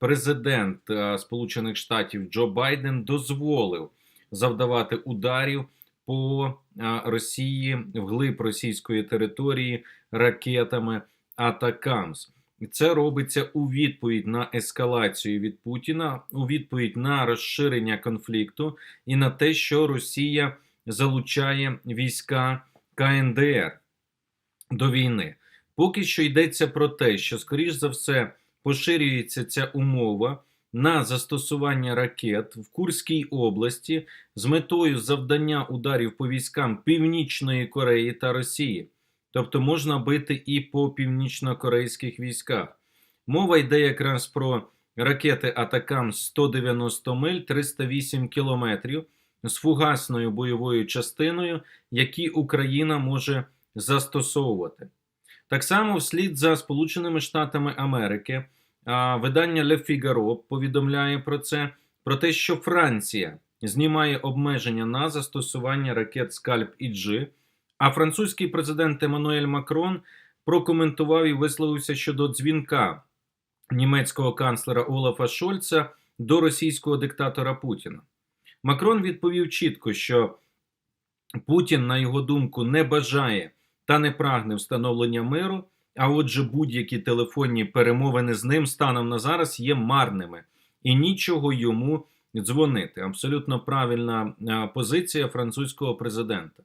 президент е, Сполучених Штатів Джо Байден дозволив завдавати ударів по е, Росії вглиб російської території ракетами Атакамс. Це робиться у відповідь на ескалацію від Путіна, у відповідь на розширення конфлікту і на те, що Росія залучає війська КНДР до війни. Поки що йдеться про те, що, скоріш за все, поширюється ця умова на застосування ракет в Курській області з метою завдання ударів по військам Північної Кореї та Росії. Тобто можна бити і по північно-корейських військах. Мова йде якраз про ракети Атакам 190 миль 308 кілометрів з фугасною бойовою частиною, які Україна може застосовувати. Так само, вслід за Сполученими Штатами Америки, видання Le Figaro повідомляє про це, про те, що Франція знімає обмеження на застосування ракет Скальп і Джи, а французький президент Еммануель Макрон прокоментував і висловився щодо дзвінка німецького канцлера Олафа Шольца до російського диктатора Путіна. Макрон відповів чітко, що Путін, на його думку, не бажає та не прагне встановлення миру. А отже, будь-які телефонні перемовини з ним станом на зараз є марними і нічого йому дзвонити. Абсолютно правильна позиція французького президента.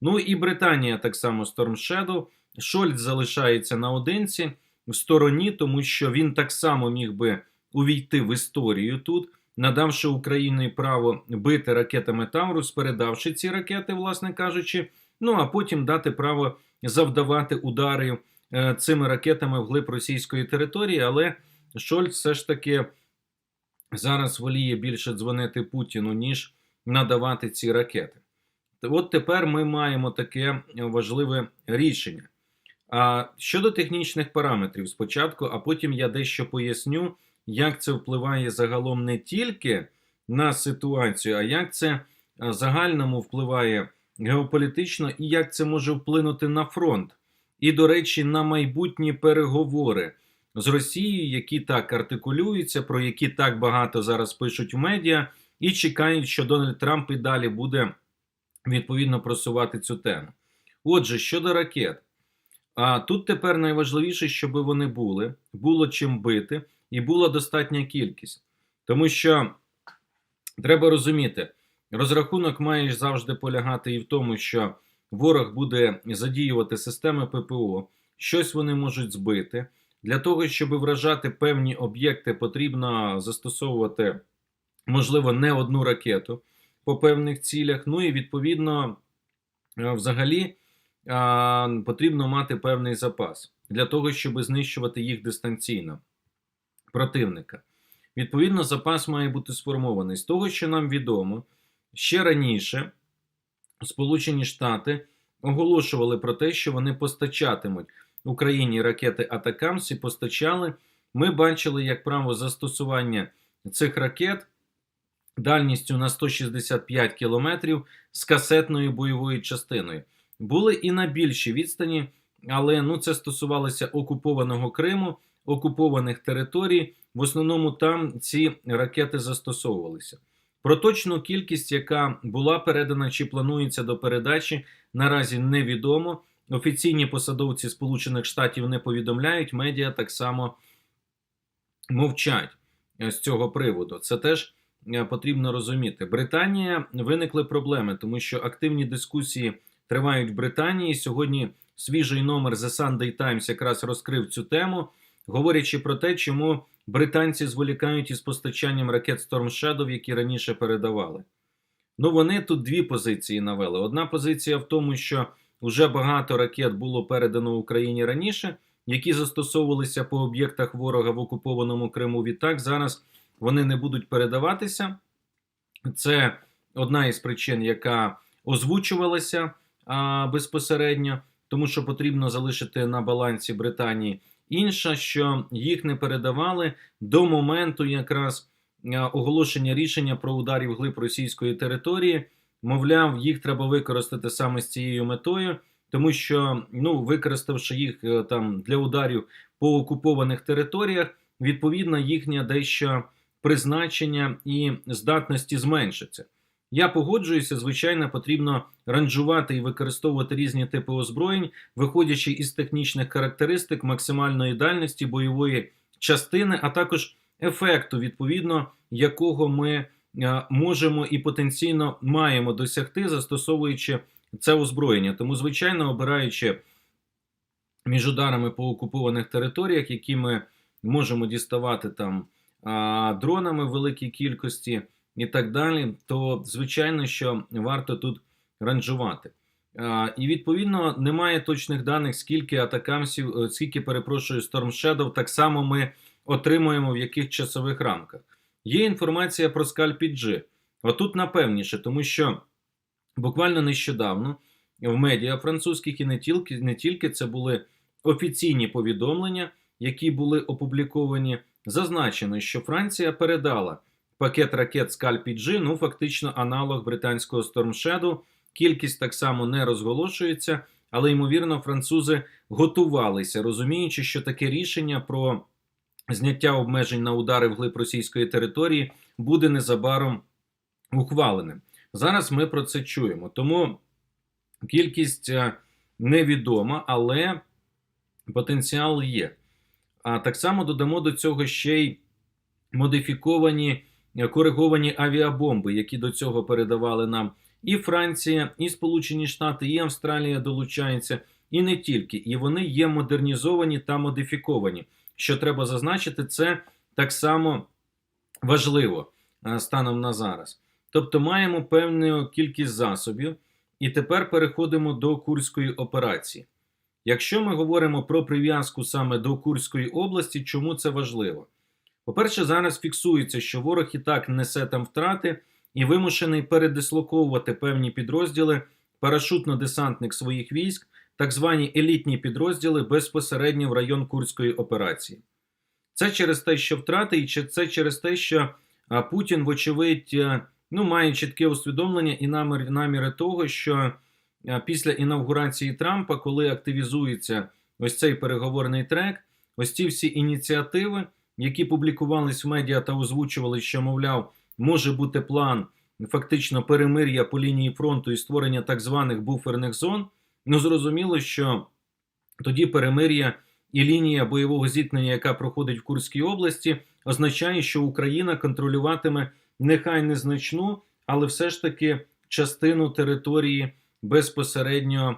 Ну і Британія так само Storm Shadow. Шольц залишається наодинці в стороні, тому що він так само міг би увійти в історію тут, надавши Україні право бити ракетами Таврус, передавши ці ракети, власне кажучи. Ну а потім дати право завдавати удари е, цими ракетами вглиб російської території. Але Шольц все ж таки зараз воліє більше дзвонити Путіну, ніж надавати ці ракети. От тепер ми маємо таке важливе рішення. А щодо технічних параметрів, спочатку, а потім я дещо поясню, як це впливає загалом не тільки на ситуацію, а як це загальному впливає геополітично і як це може вплинути на фронт. І, до речі, на майбутні переговори з Росією, які так артикулюються, про які так багато зараз пишуть в медіа, і чекають, що Дональд Трамп і далі буде відповідно просувати цю тему. Отже, щодо ракет, а тут тепер найважливіше, щоб вони були, було чим бити, і була достатня кількість. Тому що треба розуміти, розрахунок має завжди полягати і в тому, що ворог буде задіювати системи ППО, щось вони можуть збити. Для того, щоб вражати певні об'єкти, потрібно застосовувати, можливо, не одну ракету по певних цілях. Ну і відповідно, е, взагалі потрібно мати певний запас для того, щоб знищувати їх дистанційно противника. Відповідно, запас має бути сформований. З того, що нам відомо, ще раніше Сполучені Штати оголошували про те, що вони постачатимуть Україні ракети Атакамс і постачали. Ми бачили, як право застосування цих ракет дальністю на 165 кілометрів з касетною бойовою частиною. Були і на більшій відстані, але ну це стосувалося окупованого Криму, окупованих територій. В основному там ці ракети застосовувалися. Про точну кількість, яка була передана чи планується до передачі, наразі невідомо. Офіційні посадовці Сполучених Штатів не повідомляють, медіа так само мовчать з цього приводу. Це теж е, потрібно розуміти. Британія виникли проблеми, тому що активні дискусії тривають в Британії. Сьогодні свіжий номер The Sunday Times якраз розкрив цю тему, говорячи про те, чому британці зволікають із постачанням ракет Storm Shadow, які раніше передавали. Ну, вони тут дві позиції навели. Одна позиція в тому, що вже багато ракет було передано Україні раніше, які застосовувалися по об'єктах ворога в окупованому Криму. Відтак зараз вони не будуть передаватися. Це одна із причин, яка озвучувалася а, безпосередньо, тому що потрібно залишити на балансі Британії. Інша, що їх не передавали до моменту якраз оголошення рішення про ударів глиб російської території. Мовляв, їх треба використати саме з цією метою, тому що, ну, використавши їх е, там для ударів по окупованих територіях, відповідно їхнє дещо призначення і здатності зменшиться. Я погоджуюся, звичайно, потрібно ранжувати і використовувати різні типи озброєнь, виходячи із технічних характеристик, максимальної дальності бойової частини, а також ефекту, відповідно, якого ми е, можемо і потенційно маємо досягти, застосовуючи це озброєння. Тому, звичайно, обираючи між ударами по окупованих територіях, які ми можемо діставати там дронами в великій кількості і так далі, то звичайно, що варто тут ранжувати. І відповідно немає точних даних, скільки атакамсів, е, скільки перепрошую Storm Shadow, так само ми отримуємо в яких часових рамках. Є інформація про скальпі G. Отут напевніше, тому що буквально нещодавно в медіа французьких і не тільки, не тільки це були офіційні повідомлення, які були опубліковані. Зазначено, що Франція передала пакет ракет Скальпі G, ну фактично аналог британського Storm Shadow. Кількість так само не розголошується, але ймовірно, французи готувалися, розуміючи, що таке рішення про зняття обмежень на удари вглиб російської території буде незабаром ухваленим. Зараз ми про це чуємо. Тому кількість е, невідома, але потенціал є. А так само додамо до цього ще й модифіковані кориговані авіабомби, які до цього передавали нам і Франція, і Сполучені Штати, і Австралія долучаються, і не тільки. І вони є модернізовані та модифіковані. Що треба зазначити, це так само важливо е, станом на зараз. Тобто маємо певну кількість засобів, і тепер переходимо до Курської операції. Якщо ми говоримо про прив'язку саме до Курської області, чому це важливо? По-перше, зараз фіксується, що ворог і так несе там втрати і вимушений передислоковувати певні підрозділи, парашутно-десантник своїх військ, так звані елітні підрозділи безпосередньо в район Курської операції. Це через те, що втрати, і це через те, що Путін, вочевидь, ну, має чітке усвідомлення і наміри, наміри того, що після інавгурації Трампа, коли активізується ось цей переговорний трек, ось ці всі ініціативи, які публікувались в медіа та озвучували, що, мовляв, може бути план фактично перемир'я по лінії фронту і створення так званих буферних зон. Ну, зрозуміло, що тоді перемир'я і лінія бойового зіткнення, яка проходить в Курській області, означає, що Україна контролюватиме нехай незначну, але все ж таки частину території безпосередньо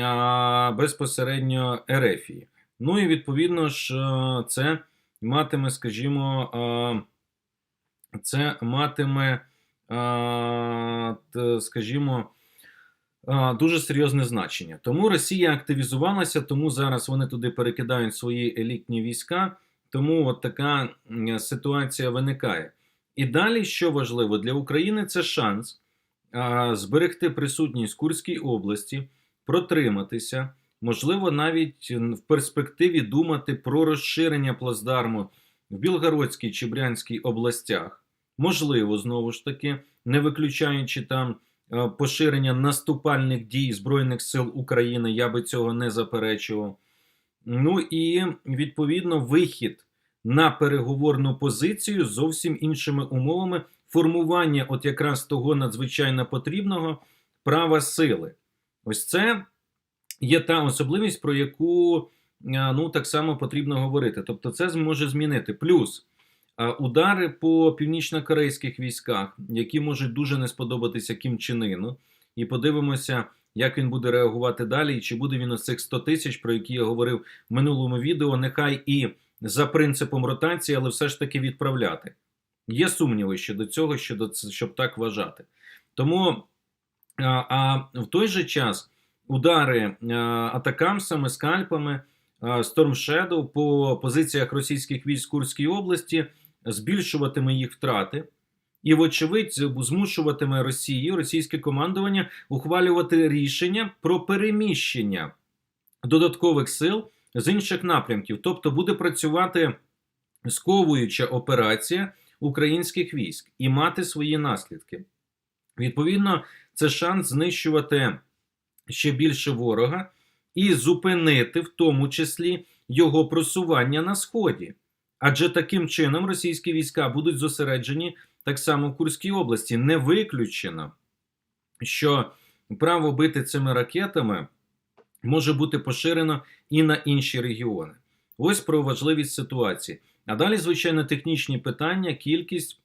а, безпосередньо Ерефії. Ну і відповідно ж, це матиме, скажімо, це матиме, скажімо, дуже серйозне значення. Тому Росія активізувалася, тому зараз вони туди перекидають свої елітні війська. Тому от така ситуація виникає. І далі, що важливо для України, це шанс зберегти присутність Курській області, протриматися, можливо, навіть в перспективі думати про розширення плацдарму в Білгородській чи Брянській областях. Можливо, знову ж таки, не виключаючи там Е, поширення наступальних дій Збройних сил України, я би цього не заперечував. Ну і відповідно вихід на переговорну позицію з зовсім іншими умовами формування, от якраз того надзвичайно потрібного права сили. Ось це є та особливість, про яку е, ну так само потрібно говорити. Тобто, це зможе змінити. Плюс удари по північно-корейських військах, які можуть дуже не сподобатися Кім Іну. І подивимося, як він буде реагувати далі, і чи буде він із цих 100 тисяч, про які я говорив в минулому відео, нехай і за принципом ротації, але все ж таки відправляти. Є сумніви щодо цього, щодо щоб так вважати. Тому а, а в той же час удари а, атакамсами, скальпами, а, Storm Shadow по позиціях російських військ в Курській області збільшуватиме їх втрати, і, вочевидь, змушуватиме Росію, російське командування ухвалювати рішення про переміщення додаткових сил з інших напрямків, тобто буде працювати сковуюча операція українських військ і мати свої наслідки. Відповідно, це шанс знищувати ще більше ворога і зупинити в тому числі його просування на сході. Адже таким чином російські війська будуть зосереджені так само в Курській області. Не виключено, що право бити цими ракетами може бути поширено і на інші регіони. Ось про важливість ситуації. А далі, звичайно, технічні питання, кількість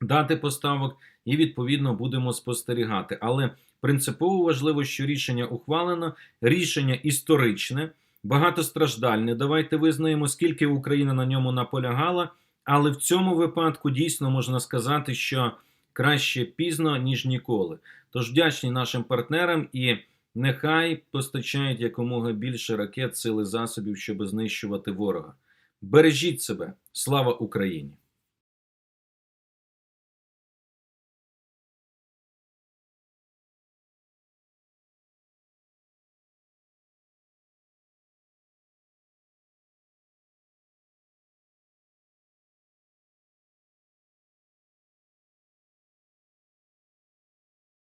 дати поставок, і відповідно будемо спостерігати. Але принципово важливо, що рішення ухвалено, рішення історичне, багатостраждальне. Давайте визнаємо, скільки Україна на ньому наполягала. Але в цьому випадку дійсно можна сказати, що краще пізно, ніж ніколи. Тож вдячні нашим партнерам і нехай постачають якомога більше ракет, сили засобів, щоб знищувати ворога. Бережіть себе, слава Україні!